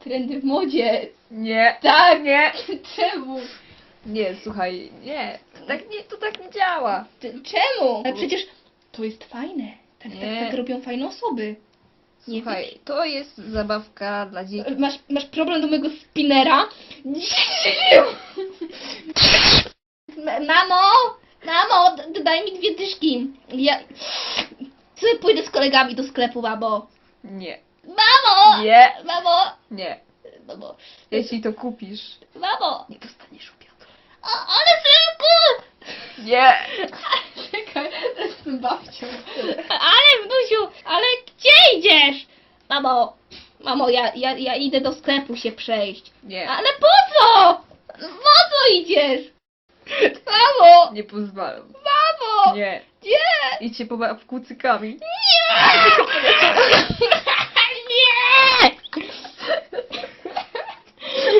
Trendy w modzie. Nie. Tak, nie. Czemu? Nie, słuchaj, nie. To tak nie, to tak nie działa. Ty- Czemu? Ale przecież to jest fajne. Tak, tak, Nie. tak robią fajne osoby. Nie Słuchaj, to jest zabawka dla dzieci. Masz, masz problem do mojego spinera? M- Mamo! Mamo, d- d- daj mi dwie dyszki. Ja sobie pójdę z kolegami do sklepu, mamo. Nie. Mamo! Nie. Mamo! Nie. Mamo! Jeśli to kupisz, Mamo! nie dostaniesz obiadu. O, ale synku! Nie. Czekaj, jestem babcią. Ale wnusiu, ale gdzie idziesz? Mamo, mamo, ja, ja, ja idę do sklepu się przejść. Nie. Ale po co? Po co idziesz? Mamo! Nie pozwalam. Mamo! Nie. Nie! Idź się pobaw kucykami. Nie! Nie!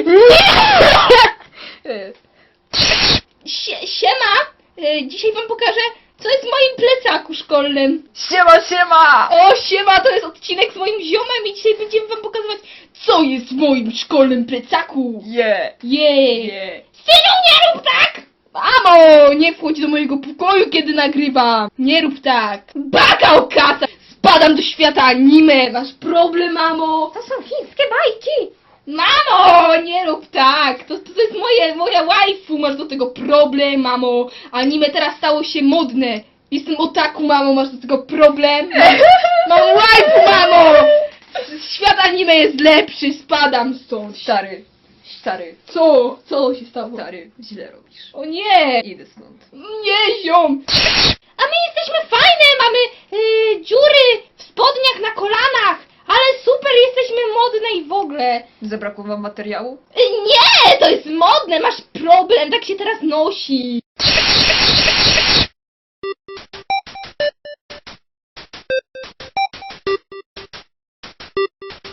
Nie! Sie, siema! E, Dzisiaj wam pokażę, co jest w moim plecaku szkolnym. Siema, siema! O, siema, to jest odcinek z moim ziomem i dzisiaj będziemy wam pokazywać, co jest w moim szkolnym plecaku. Nie. Jej! Nie. Synu, nie rób tak! Mamo, nie wchodź do mojego pokoju, kiedy nagrywam. Nie rób tak. Baka o kasa! Spadam do świata anime. Masz problem, mamo? To są chińskie bajki. Mamo, nie rób tak. To, to jest moje, moja waifu. Masz do tego problem, mamo. Anime teraz stało się modne. Jestem otaku, mamo. Masz do tego problem? Mam waifu, mamo. Świat anime jest lepszy. Spadam stąd. Stary. Stary. Co? Co się stało? Stary. Źle robisz. O nie! Idę stąd. Nie, ziom! A my jesteśmy fajne, mamy y, dziury w spodniach na jesteśmy modne i w ogóle. Zabrakło wam materiału? Nie, to jest modne, masz problem, tak się teraz nosi.